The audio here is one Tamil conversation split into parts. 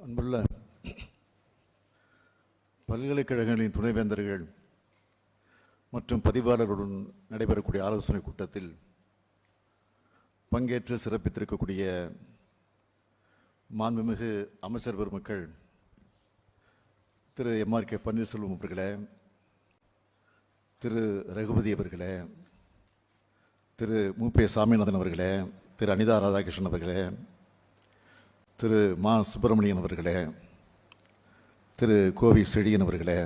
அன்புள்ள பல்கலைக்கழகங்களின் துணைவேந்தர்கள் மற்றும் பதிவாளர்களுடன் நடைபெறக்கூடிய ஆலோசனை கூட்டத்தில் பங்கேற்று சிறப்பித்திருக்கக்கூடிய மாண்புமிகு அமைச்சர் பெருமக்கள் திரு எம்ஆர் கே பன்னீர்செல்வம் அவர்களே திரு ரகுபதி அவர்களே திரு மு. பே. சாமிநாதன் அவர்களே திரு அனிதா ராதாகிருஷ்ணன் அவர்களே திரு மா. சுப்பிரமணியன் அவர்களே திரு கோவி செழியன் அவர்களே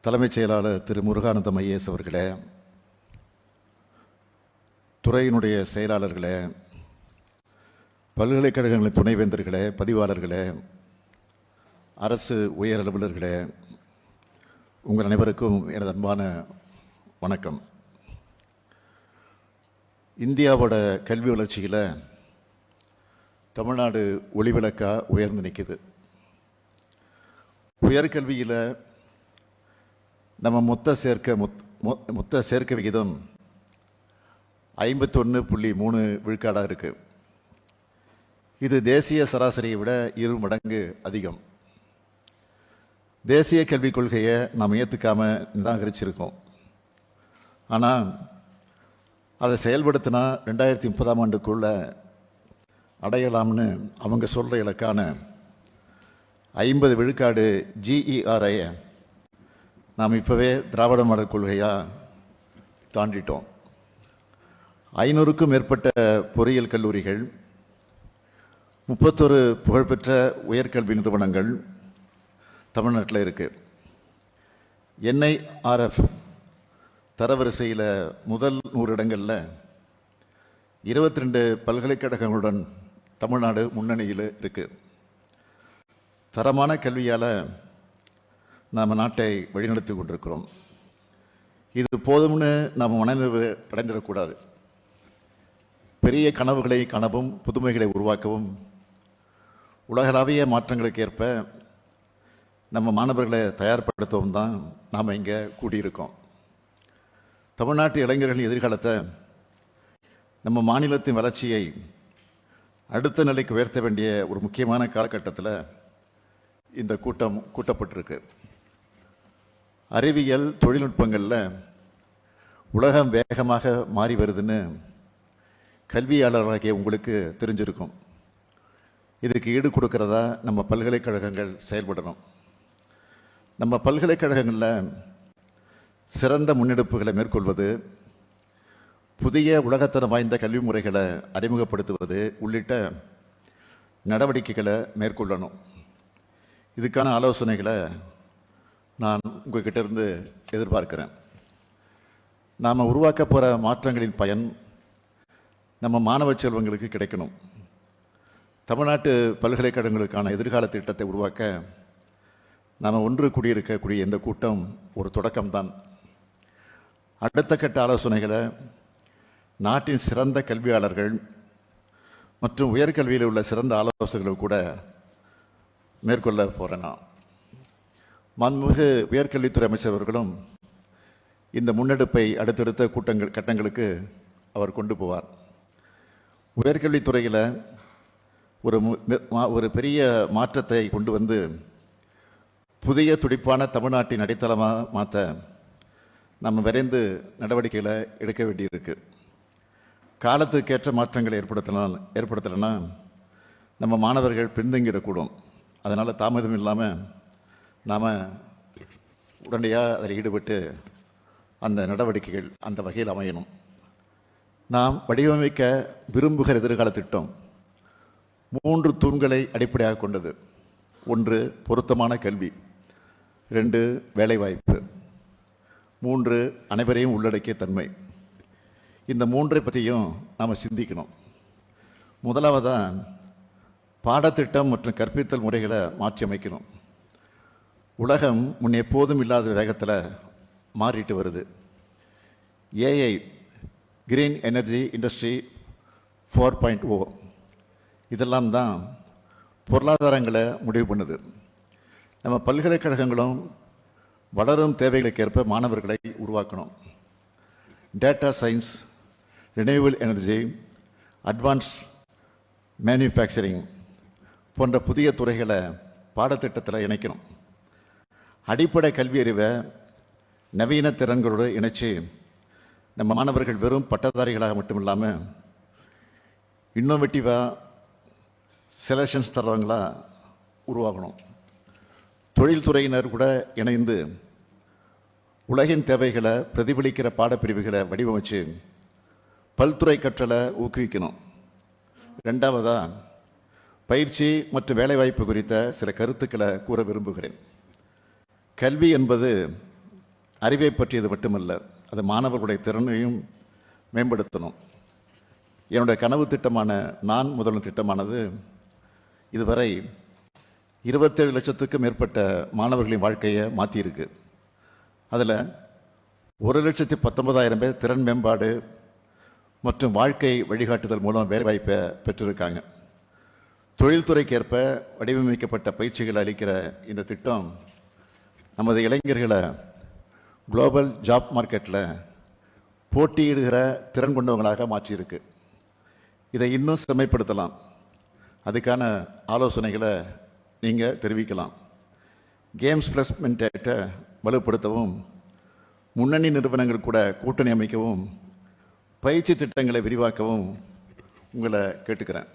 தலைமைச் செயலாளர் திரு முருகானந்தம் ஐஏஎஸ் அவர்களே துறையினுடைய செயலாளர்களே பல்கலைக்கழகங்களின் துணைவேந்தர்களே பதிவாளர்களே அரசு உயர் அலுவலர்களே உங்கள் அனைவருக்கும் எனது அன்பான வணக்கம். இந்தியாவோட கல்வி வளர்ச்சியில் தமிழ்நாடு ஒளிவிளக்காக உயர்ந்து நிற்கிது. உயர்கல்வியில் நம்ம மொத்த சேர்க்க முத் மொத்த சேர்க்க விகிதம் ஐம்பத்தொன்று புள்ளி மூணு விழுக்காடாக இருக்குது இது தேசிய சராசரியை விட இரு மடங்கு அதிகம். தேசிய கல்விக் கொள்கையை நாம் ஏற்றுக்காமல் நிராகரிச்சிருக்கோம். ஆனால் அதை செயல்படுத்தினா ரெண்டாயிரத்தி முப்பதாம் ஆண்டுக்குள்ளே அடையலாம்னு அவங்க சொல்கிற இலக்கான ஐம்பது விழுக்காடு ஜிஇஆர்ஐ நாம் இப்போவே திராவிட மாடல் கொள்கையாக தாண்டிட்டோம். ஐநூறுக்கும் மேற்பட்ட பொறியியல் கல்லூரிகள் முப்பத்தொரு புகழ்பெற்ற உயர்கல்வி நிறுவனங்கள் தமிழ்நாட்டில் இருக்குது என்ஐஆர்எஃப் தரவரிசையில் முதல் நூறு இடங்களில் இருபத்தி ரெண்டு பல்கலைக்கழகங்களுடன் தமிழ்நாடு முன்னணியில் இருக்குது தரமான கல்வியால் நாம் நாட்டை வழிநடத்தி கொண்டிருக்கிறோம். இது போதும்னு நாம் மனநிறைவு அடைந்திடக்கூடாது. பெரிய கனவுகளை காணவும் புதுமைகளை உருவாக்கவும் உலகளாவிய மாற்றங்களுக்கு ஏற்ப நம்ம மாணவர்களை தயார்படுத்தவும் தான் நாம் இங்கே கூடியிருக்கோம். தமிழ்நாட்டு இளைஞர்களின் எதிர்காலத்தை நம்ம மாநிலத்தின் வளர்ச்சியை அடுத்த நிலைக்கு உயர்த்த வேண்டிய ஒரு முக்கியமான காலகட்டத்தில் இந்த கூட்டம் கூட்டப்பட்டிருக்கு. அறிவியல் தொழில்நுட்பங்களில் உலகம் வேகமாக மாறி வருதுன்னு கல்வியாளர்களாகிய உங்களுக்கு தெரிஞ்சிருக்கும். இதுக்கு ஈடு கொடுக்கறதா நம்ம பல்கலைக்கழகங்கள் செயல்படணும். நம்ம பல்கலைக்கழகங்களில் சிறந்த முன்னெடுப்புகளை மேற்கொள்வது புதிய உலகத்தரம் வாய்ந்த கல்வி முறைகளை அறிமுகப்படுத்துவது உள்ளிட்ட நடவடிக்கைகளை மேற்கொள்ளணும். இதுக்கான ஆலோசனைகளை நான் உங்ககிட்ட இருந்து எதிர்பார்க்கிறேன். நாம் உருவாக்க போகிற மாற்றங்களின் பயன் நம்ம மாணவ செல்வங்களுக்கு கிடைக்கணும். தமிழ்நாட்டு பல்கலைக்கழகங்களுக்கான எதிர்கால திட்டத்தை உருவாக்க நாம் ஒன்று கூடியிருக்கக்கூடிய இந்த கூட்டம் ஒரு தொடக்கம்தான். அடுத்த கட்ட ஆலோசனைகளை நாட்டின் சிறந்த கல்வியாளர்கள் மற்றும் உயர்கல்வியில் உள்ள சிறந்த ஆலோசகர்கள் கூட மேற்கொள்ள போகிறேன் நான் மாண்புமிகு உயர்கல்வித்துறை அமைச்சர் அவர்களும் இந்த முன்னெடுப்பை அடுத்தடுத்த கூட்டங்கள் கட்டங்களுக்கு அவர் கொண்டு போவார். உயர்கல்வித்துறையில் ஒரு மு- மா- ஒரு பெரிய மாற்றத்தை கொண்டு வந்து புதிய துடிப்பான தமிழ்நாட்டின் அடித்தளமாக மாற்ற நம்ம விரைந்து நடவடிக்கைகளை எடுக்க வேண்டியிருக்கு. காலத்துக்கேற்ற மாற்றங்களை ஏற்படுத்தலாம் ஏற்படுத்தலைன்னா நம்ம மாணவர்கள் பின்தங்கிடக்கூடும். அதனால் தாமதம் இல்லாமல் நாம் உடனடியாக அதில் ஈடுபட்டு அந்த நடவடிக்கைகள் அந்த வகையில் அமையணும். நாம் வடிவமைக்க விரும்புகிற எதிர்கால திட்டம் மூன்று தூண்களை அடிப்படையாக கொண்டது. ஒன்று பொருத்தமான கல்வி. ரெண்டு வேலைவாய்ப்பு. மூன்று அனைவரையும் உள்ளடக்கிய தன்மை. இந்த மூன்றை பற்றியும் நாம் சிந்திக்கணும். முதலாவதாக பாடத்திட்டம் மற்றும் கற்பித்தல் முறைகளை மாற்றி அமைக்கணும். உலகம் முன் எப்போதும் இல்லாத வேகத்தில் மாறிட்டு வருது. AI green energy industry four point O இதெல்லாம் தான் பொருளாதாரங்களை முடிவு பண்ணுது. நம்ம பல்கலைக்கழகங்களும் வளரும் தேவைகளுக்கு ஏற்ப மாணவர்களை உருவாக்கணும். Data science renewal energy advance manufacturing போன்ற புதிய துறைகளை பாடத்திட்டத்தில் இணைக்கணும். அடிப்படை கல்வி அறிவை நவீன திறன்களோடு இணைச்சி நம்ம மாணவர்கள் வெறும் பட்டதாரிகளாக மட்டும் இல்லாமல் இன்னோவேட்டிவாக செலெக்ஷன்ஸ் தர்றவங்களாக உருவாகணும். தொழில்துறையினர் கூட இணைந்து உலகின் தேவைகளை பிரதிபலிக்கிற பாடப்பிரிவுகளை வடிவமைச்சு பல்துறை கற்றலை ஊக்குவிக்கணும். ரெண்டாவதாக பயிற்சி மற்றும் வேலைவாய்ப்பு குறித்த சில கருத்துக்களை கூற விரும்புகிறேன். கல்வி என்பது அறிவை பற்றியது மட்டுமல்ல அது மாணவர்களுடைய திறனையும் மேம்படுத்தணும். என்னுடைய கனவு திட்டமான நான் முதல்வர் திட்டமானது இதுவரை இருபத்தேழு லட்சத்துக்கும் மேற்பட்ட மாணவர்களின் வாழ்க்கையை மாற்றியிருக்கு அதில் ஒரு லட்சத்தி பத்தொன்பதாயிரம் பேர் திறன் மேம்பாடு மற்றும் வாழ்க்கை வழிகாட்டுதல் மூலம் வேலைவாய்ப்பை பெற்றிருக்காங்க. தொழில்துறைக்கு ஏற்ப வடிவமைக்கப்பட்ட பயிற்சிகளை அளிக்கிற இந்த திட்டம் நமது இளைஞர்களை குளோபல் ஜாப் மார்க்கெட்டில் போட்டியிடுகிற திறன் கொண்டவங்களாக மாற்றியிருக்கு. இதை இன்னும் செம்மைப்படுத்தலாம். அதுக்கான ஆலோசனைகளை நீங்கள் தெரிவிக்கலாம். கேம்ஸ் பிளஸ்மெண்ட்டை வலுப்படுத்தவும் முன்னணி நிறுவனங்கள் கூட கூட்டணி அமைக்கவும் பயிற்சி திட்டங்களை விரிவாக்கவும் உங்களை கேட்டுக்கிறேன்.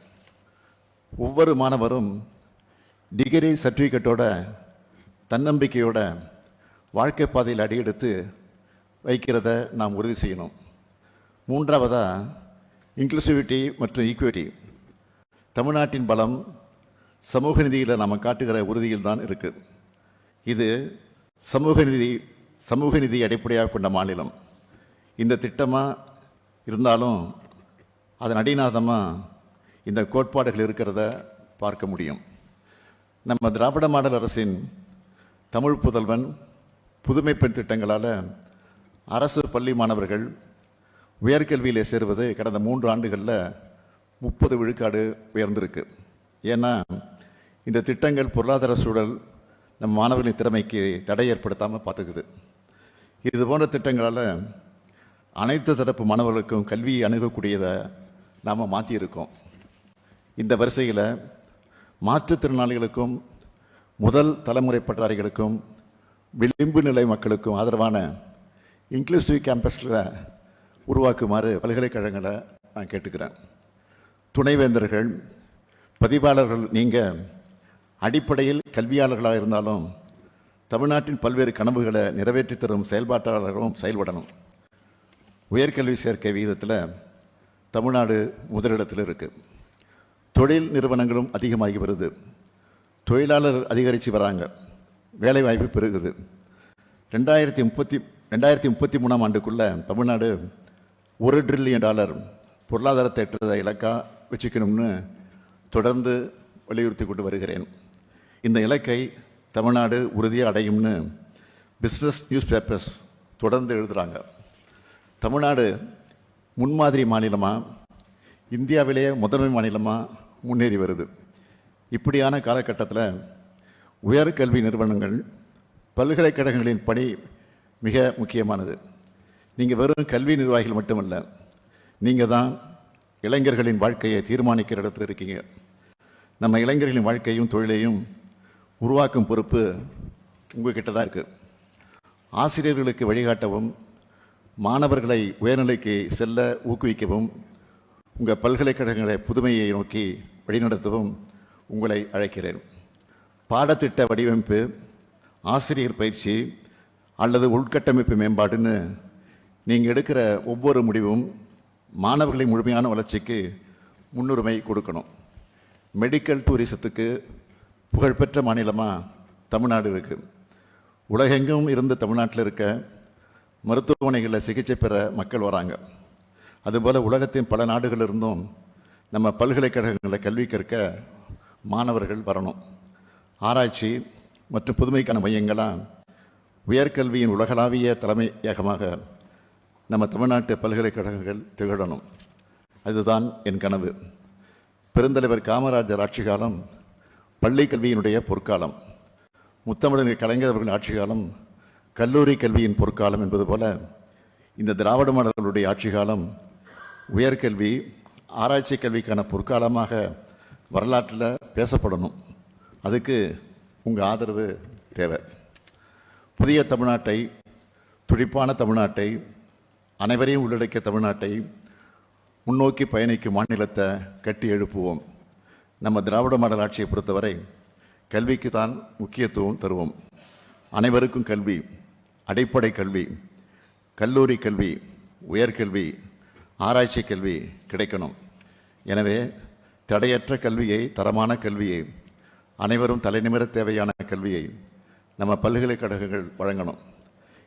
ஒவ்வொரு மாணவரும் டிகிரி சர்டிஃபிகேட்டோட தன்னம்பிக்கையோட வாழ்க்கை பாதையில் அடியெடுத்து வைக்கிறத நாம் உறுதி செய்யணும். மூன்றாவதாக இன்க்ளூசிவிட்டி மற்றும் ஈக்குவிட்டி தமிழ்நாட்டின் பலம் சமூக நிதியில் நாம் காட்டுகிற உறுதியில் தான் இருக்குது இது சமூக நிதி சமூக நிதி அடிப்படையாக கொண்ட மாநிலம். இந்த திட்டமாக இருந்தாலும் அதன் அடிநாதமாக இந்த கோட்பாடுகள் இருக்கிறத பார்க்க முடியும். நம்ம திராவிட மாடல் அரசின் தமிழ் புதல்வன் புதுமை பெண் திட்டங்களால் அரசு பள்ளி மாணவர்கள் உயர்கல்வியில் சேருவது கடந்த மூன்று ஆண்டுகளில் முப்பது விழுக்காடு உயர்ந்திருக்கு. ஏன்னா இந்த திட்டங்கள் பொருளாதார சூழல் நம் மாணவர்களின் திறமைக்கு தடை ஏற்படுத்தாமல் பார்த்துக்குது. இது போன்ற திட்டங்களால் அனைத்து தரப்பு மாணவர்களுக்கும் கல்வியை அணுகக்கூடியதை நாம் மாற்றியிருக்கோம் இந்த வரிசையில் மாற்றுத்திறனாளிகளுக்கும் முதல் தலைமுறை பட்டாரிகளுக்கும் விளிம்பு நிலை மக்களுக்கும் ஆதரவான இன்க்ளூசிவ் கேம்பஸில் உருவாக்குமாறு பல்கலைக்கழகங்களை நான் கேட்டுக்கிறேன். துணைவேந்தர்கள் பதிவாளர்கள் நீங்கள் அடிப்படையில் கல்வியாளர்களாக இருந்தாலும் தமிழ்நாட்டின் பல்வேறு கனவுகளை நிறைவேற்றி தரும் செயல்பாட்டாளர்களும் செயல்படணும். உயர்கல்வி சேர்க்கை விகிதத்தில் தமிழ்நாடு முதலிடத்தில் இருக்குது தொழில் நிறுவனங்களும் அதிகமாகி வருது. தொழிலாளர் அதிகரித்து வராங்க. வேலைவாய்ப்பு பெருகுது. ரெண்டாயிரத்தி முப்பத்தி ரெண்டாயிரத்தி முப்பத்தி மூணாம் ஆண்டுக்குள்ளே தமிழ்நாடு ஒரு ட்ரில்லியன் டாலர் பொருளாதாரத்தை எட்டுறதை இலக்கா வச்சுக்கணும்னு தொடர்ந்து வலியுறுத்தி கொண்டு வருகிறேன். இந்த இலக்கை தமிழ்நாடு உறுதியாக அடையும்னு பிஸ்னஸ் நியூஸ் பேப்பர்ஸ் தொடர்ந்து எழுதுகிறாங்க தமிழ்நாடு முன்மாதிரி மாநிலமாக இந்தியாவிலேயே முதன்மை மாநிலமாக முன்னேறி வருது. இப்படியான காலகட்டத்தில் உயர்கல்வி நிறுவனங்கள் பல்கலைக்கழகங்களின் பணி மிக முக்கியமானது. நீங்கள் வெறும் கல்வி நிர்வாகிகள் மட்டுமல்ல நீங்கள் தான் இளைஞர்களின் வாழ்க்கையை தீர்மானிக்கிற இடத்துல இருக்கீங்க. நம்ம இளைஞர்களின் வாழ்க்கையும் தொழிலையும் உருவாக்கும் பொறுப்பு உங்கள்கிட்ட தான் இருக்குது ஆசிரியர்களுக்கு வழிகாட்டவும் மாணவர்களை உயர்நிலைக்கு செல்ல ஊக்குவிக்கவும் உங்கள் பல்கலைக்கழகங்களை புதுமையை நோக்கி வழிநடத்தவும் உங்களை அழைக்கிறேன். பாடத்திட்ட வடிவமைப்பு ஆசிரியர் பயிற்சி அல்லது உள்கட்டமைப்பு மேம்பாடுன்னு நீங்கள் எடுக்கிற ஒவ்வொரு முடிவும் மாணவர்களின் முழுமையான வளர்ச்சிக்கு முன்னுரிமை கொடுக்கணும். மெடிக்கல் டூரிசத்துக்கு புகழ்பெற்ற மாநிலமாக தமிழ்நாடு இருக்குது உலகெங்கும் இருந்து தமிழ்நாட்டில் இருக்க மருத்துவமனைகளில் சிகிச்சை பெற மக்கள் வராங்க. அதுபோல் உலகத்தின் பல நாடுகளிலிருந்தும் நம்ம பல்கலைக்கழகங்களில் கல்வி கற்க மாணவர்கள் வரணும். ஆராய்ச்சி மற்றும் புதுமைக்கான மையங்களாக உயர்கல்வியின் உலகளாவிய தலைமையகமாக நம்ம தமிழ்நாட்டு பல்கலைக்கழகங்கள் திகழணும். அதுதான் என் கனவு. பெருந்தலைவர் காமராஜர் ஆட்சி காலம் பள்ளி கல்வியினுடைய பொற்காலம். முத்தமிழர் கலைஞர் அவர்களின் ஆட்சி காலம் கல்லூரி கல்வியின் பொற்காலம் என்பது போல இந்த திராவிட மாடல்களுடைய ஆட்சி காலம் உயர்கல்வி ஆராய்ச்சி கல்விக்கான பொற்காலமாக வரலாற்றில் பேசப்படணும். அதுக்கு உங்கள் ஆதரவு தேவை. புதிய தமிழ்நாட்டை துடிப்பான தமிழ்நாட்டை அனைவரையும் உள்ளடக்கிய தமிழ்நாட்டை முன்னோக்கி பயணிக்கும் மாநிலத்தை கட்டி எழுப்புவோம். நம்ம திராவிட மாடல் ஆட்சியை பொறுத்தவரை கல்விக்கு தான் முக்கியத்துவம் தருவோம். அனைவருக்கும் கல்வி அடிப்படை கல்வி கல்லூரி கல்வி உயர்கல்வி ஆராய்ச்சி கல்வி கிடைக்கணும். எனவே தடையற்ற கல்வியை தரமான கல்வியை அனைவரும் தலைநிமிர தேவையான கல்வியை நம்ம பல்கலைக்கழகங்கள் வழங்கணும்.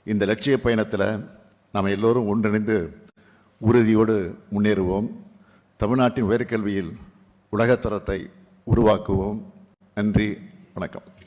இந்த லட்சிய பயணத்தில் நம்ம எல்லோரும் ஒன்றிணைந்து உறுதியோடு முன்னேறுவோம். தமிழ்நாட்டின் உயர்கல்வியில் உலகத்தரத்தை உருவாக்குவோம். நன்றி வணக்கம்.